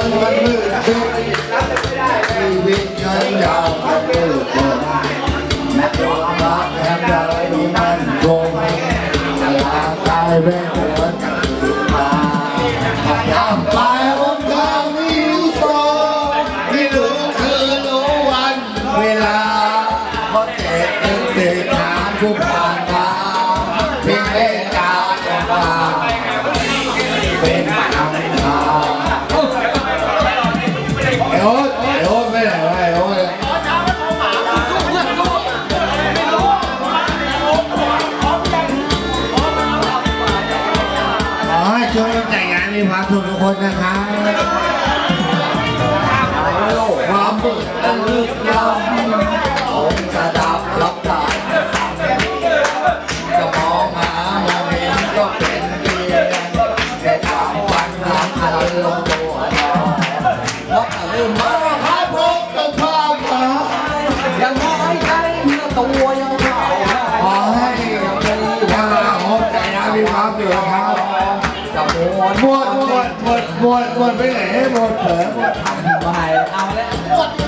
มันมืดตึ๊บชีวิตเงินยาวมันมืดตึ๊บความรักแห่งใดมีมันคงร่างกายเป็นเหมือนกันตื่นมายากไปบนทางนี้รู้โซที่รู้คืนรู้วันเวลาเพราะเจ็บตึงติดทางทุกผ่านทา แต่งงานมีความสุขทุกคนนะครับโลกความมืดอันลึกล้ำองค์สดับรับได้จะมองหามองเห็นก็เป็นเพียงแค่ทางวันหลังอารมณ์ตัวเราแล้วก็ลืมมาพาพบกับความหายังหายใจเมื่อตัวยังเข่าขอให้ยังมีความโอ้ใจนะมีความสุขครับ หมดหมดหมดหมดหมดไปไหนหมดเถอะหมดทำไปเอาแล้ว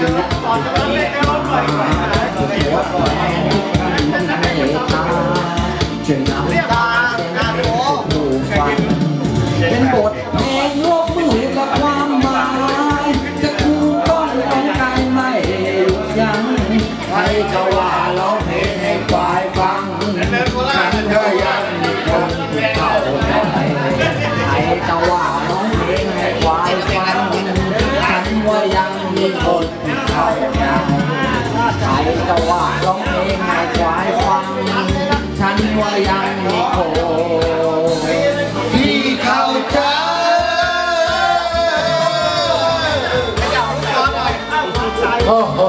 เป็นผู้ฟังเป็นบทเพลงลบมือกับควาีคนเขามาใครก็ว่าร้องเองให้ควายฟัง ฉันว่ายังมีคนที่เข้าใจโอ้โห